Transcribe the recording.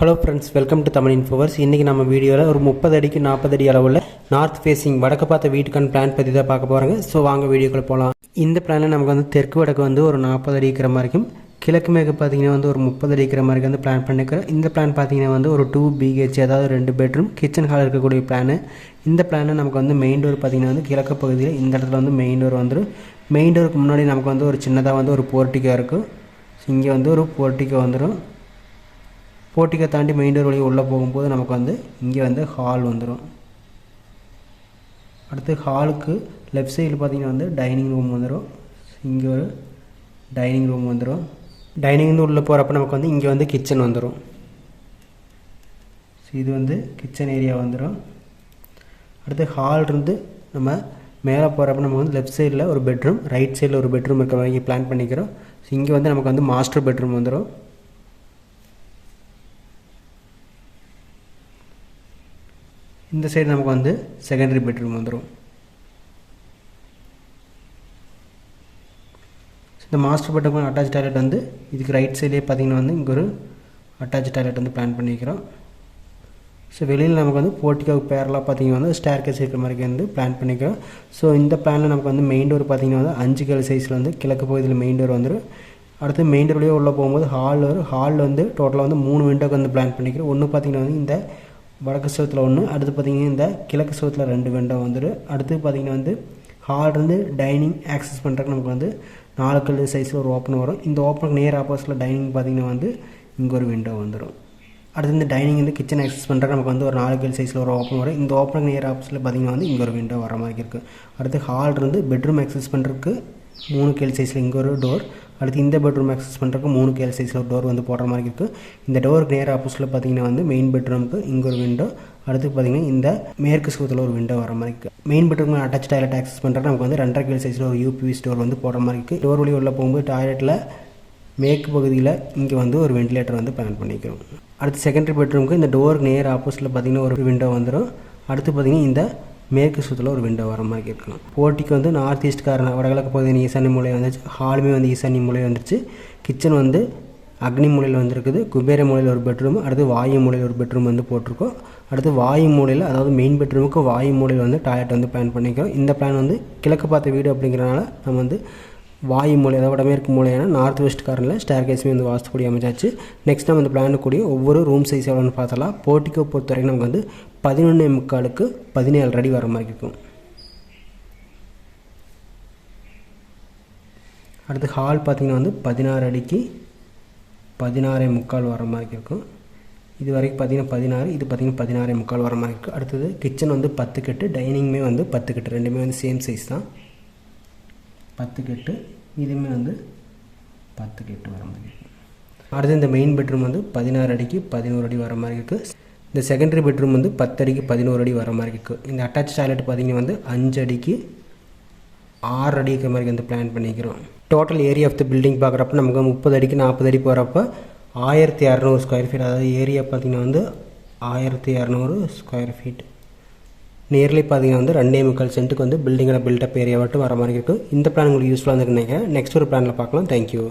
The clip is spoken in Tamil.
Hello friends welcome to Tamil Infoverse இன்றைக்கி நம்ம வீடியோவில் ஒரு முப்பது அடிக்கு நாற்பது அடி அளவுள்ள நார்த் ஃபேஸிங் வடக்கு பார்த்த வீட்டுக்கான பிளான் பற்றி தான் பார்க்க போகிறாங்க ஸோ வாங்க வீடியோக்குள்ளே போகலாம் இந்த பிளானில் நமக்கு வந்து தெற்கு வடக்கு வந்து ஒரு நாற்பது அடி இருக்கிற மாதிரிக்கும் கிழக்கு மேற்கு பார்த்தீங்கன்னா வந்து ஒரு முப்பது அடிக்கிற மாதிரி வந்து பிளான் பண்ணிக்கிறோம் இந்த பிளான் பார்த்தீங்கன்னா வந்து ஒரு டூ பிஹெச் அதாவது ரெண்டு பெட்ரூம் கிச்சன் ஹால் இருக்கக்கூடிய பிளானு இந்த பிளான் நமக்கு வந்து மெயின் டோர் பார்த்தீங்கன்னா வந்து கிழக்கு பகுதியில் இந்த இடத்துல வந்து மெயின் டோர் வந்துடும் மெயின் டோருக்கு முன்னாடி நமக்கு வந்து ஒரு சின்னதாக வந்து ஒரு போர்ட்டிக்கோ இருக்கும். இங்கே வந்து ஒரு போர்ட்டிக்கோ வந்துடும் போர்ட்டிக்கோ தாண்டி மெயின் டோர் வழியாக உள்ளே போகும்போது நமக்கு வந்து இங்கே வந்து ஹால் வந்துடும் அடுத்து ஹாலுக்கு லெஃப்ட் சைடில் பார்த்தீங்கன்னா வந்து டைனிங் ரூம் வந்துடும் இங்கே ஒரு டைனிங் ரூம் வந்துடும் டைனிங் உள்ளே போகிறப்ப நமக்கு வந்து இங்கே வந்து கிச்சன் வந்துடும் ஸோ இது வந்து கிச்சன் ஏரியா வந்துடும் அடுத்து ஹால் இருந்து நம்ம மேலே போகிறப்ப நம்ம வந்து லெஃப்ட் சைடில் ஒரு பெட்ரூம் ரைட் சைடில் ஒரு பெட்ரூம் இருக்கிற மாதிரி பிளான் பண்ணிக்கிறோம். ஸோ இங்கே வந்து நமக்கு வந்து மாஸ்டர் பெட்ரூம் வந்துடும் இந்த சைடு நமக்கு வந்து செகண்டரி பெட்ரூம் வந்துடும் இந்த மாஸ்டர் பெட்ரூம் அட்டாச் டாய்லெட் வந்து இதுக்கு ரைட் சைட்லேயே பார்த்திங்கன்னா வந்து இங்கே ஒரு அட்டாச் டாய்லெட் வந்து பிளான் பண்ணிக்கிறோம். ஸோ வெளியில் நமக்கு வந்து போர்ட்டிக்காவுக்கு பேரலாக பார்த்தீங்கன்னா வந்து ஸ்டேர் கேஸ் இருக்கிற மாதிரி வந்து பிளான் பண்ணிக்கிறோம். ஸோ இந்த பிளானில் நமக்கு வந்து மெயின் டோர் பார்த்தீங்கன்னா வந்து அஞ்சு கேள் சைஸில் வந்து கிழக்கு பகுதியில் மெயின் டோர் வந்துடும் அடுத்து மெயின் டோர்லேயே உள்ளே போகும்போது ஹால் வரும் ஹாலில் வந்து டோட்டலாக வந்து மூணு விண்டோக்கு வந்து பிளான் பண்ணிக்கிறோம். ஒன்று பார்த்திங்கன்னா வந்து இந்த வடக்கு சுவத்தில் ஒன்று அடுத்து பார்த்தீங்கன்னா இந்த கிழக்கு சுவத்தில் ரெண்டு விண்டோ வந்துடும் அடுத்து பார்த்தீங்கன்னா வந்து ஹால் இருந்து டைனிங் ஆக்சஸ் பண்ணுறதுக்கு நமக்கு வந்து நாலு கல் சைஸில் ஒரு ஓப்பன் வரும். இந்த ஓப்பனுக்கு நேர் ஆப்போசிட்டில் டைனிங் பார்த்தீங்கன்னா வந்து இங்கே ஒரு விண்டோ வந்துடும் அடுத்து இந்த டைனிங் வந்து கிச்சன் ஆக்சஸ் பண்ணுறதுக்கு நமக்கு வந்து ஒரு நாலு கல் சைஸில் ஒரு ஓப்பன் வரும். இந்த ஓப்பனுக்கு நேர் ஆப்போசிட்டில் பார்த்தீங்கன்னா வந்து இங்கே ஒரு விண்டோ வர மாதிரி இருக்குது அடுத்து ஹால் இருந்து பெட்ரூம் ஆக்சஸ் பண்ணுறதுக்கு மூணு கேள் சைஸில் இங்கே ஒரு டோர் அடுத்து இந்த பெட்ரூம் ஆக்சஸ் பண்ணுறதுக்கு மூணு கேள் சைஸில் ஒரு டோர் வந்து போடுற மாதிரி இருக்குது இந்த டோருக்கு நேர் ஆப்போசிட்டில் பார்த்தீங்கன்னா வந்து மெயின் பெட்ரூமுக்கு இங்கே ஒரு விண்டோ அடுத்து பார்த்தீங்கன்னா இந்த மேற்கு சுகத்தில் ஒரு விண்டோ வர மாதிரி இருக்குது main bedroom attach toilet access பண்ணுறது நமக்கு வந்து ரெண்டரை கேள் சைஸில் ஒரு யூபிவி ஸ்டோர் வந்து போடுற மாதிரி இருக்குது டோர் வழி உள்ள போகும்போது டாய்லெட்டில் மேற்கு பகுதியில் இங்கே வந்து ஒரு வென்டிலேட்டர் வந்து பிளான் பண்ணிக்கிறோம். அடுத்து செகண்டரி பெட்ரூமுக்கு இந்த டோருக்கு நேர் ஆப்போசிட்டில் பார்த்தீங்கன்னா ஒரு விண்டோ வந்துடும் அடுத்து பார்த்தீங்கன்னா இந்த மேற்கு சுற்றில் ஒரு விண்டோ வர மாதிரி இருக்கணும் போட்டிக்கு வந்து நார்த் ஈஸ்ட் காரணம் வடகிழக்கு பகுதியின் ஈசானி மூலையை வந்துச்சு ஹாலுமே வந்து ஈசானி மூலையை வந்துருச்சு கிச்சன் வந்து அக்னி மூலையில் வந்துருக்குது குபேர மூலையில் ஒரு பெட்ரூம் அடுத்து வாயு மூலையில் ஒரு பெட்ரூம் வந்து போட்டிருக்கோம். அடுத்து வாயு மூலையில் அதாவது மெயின் பெட்ரூமுக்கு வாயு மூலையில் வந்து டாய்லெட் வந்து பிளான் பண்ணிக்கிறோம். இந்த பிளான் வந்து கிழக்கு பார்த்த வீடு அப்படிங்கிறனால நம்ம வந்து வாயு மூலை அதாவது வடமேற்கு மூலையான நார்த் வெஸ்ட் கார்னில் ஸ்டேர் கேஸுமே வந்து வாஸ்துப்படி அமைச்சாச்சு நெக்ஸ்ட் நம்ம இந்த பிளானுக்கூடிய ஒவ்வொரு ரூம் சைஸ் எவ்வளோன்னு பார்த்தலாம் போர்ட்டிக்கோ பொறுத்த வரைக்கும் நமக்கு வந்து பதினொன்று முக்காலுக்கு பதினேழு அடி வர மாதிரி இருக்கும். அடுத்து ஹால் பார்த்திங்கன்னா வந்து பதினாறு அடிக்கு பதினாறே முக்கால் வர மாதிரி இருக்கும். இது வரைக்கும் பார்த்திங்கன்னா பதினாறு இது பார்த்திங்கன்னா பதினாறே முக்கால் வர மாதிரி இருக்குது அடுத்தது கிச்சன் வந்து பத்து கட்டு டைனிங்குமே வந்து பத்து கட்டு ரெண்டுமே வந்து சேம் சைஸ் தான். பத்து கெட்டு இதுவுமே வந்து பத்து கெட்டு வர மாதிரி இருக்குது அடுத்து இந்த மெயின் பெட்ரூம் வந்து பதினாறு அடிக்கு பதினோரு அடி வர மாதிரி இருக்குது இந்த செகண்டரி பெட்ரூம் வந்து பத்து அடிக்கு பதினோரு அடி வர மாதிரி இருக்குது இந்த அட்டாச் டாய்லெட் பார்த்திங்கன்னா வந்து அஞ்சு அடிக்கு ஆறு அடி இருக்கிற மாதிரி வந்து பிளான் பண்ணிக்கிறோம். Total area of the building பார்க்குறப்ப நமக்கு முப்பது அடிக்கு நாற்பது அடி போகிறப்ப ஆயிரத்தி இரநூறு ஸ்கொயர் ஃபீட் அதாவது ஏரியா பார்த்திங்கன்னா வந்து ஆயிரத்தி இரநூறு ஸ்கொயர் ஃபீட் நியர்லி பார்த்தீங்கன்னா வந்து ரெண்டே முக்கால் சென்ட்டுக்கு வந்து பில்டிங்கோட பில்டப் ஏரியா மட்டும் வர மாதிரி இருக்கும். இந்த பிளான் உங்களுக்கு யூஸ்ஃபுல்லாக இருந்து நினைக்கிறேன். நெக்ஸ்ட் ஒரு பிளானில் பார்க்கலாம். தேங்க்யூ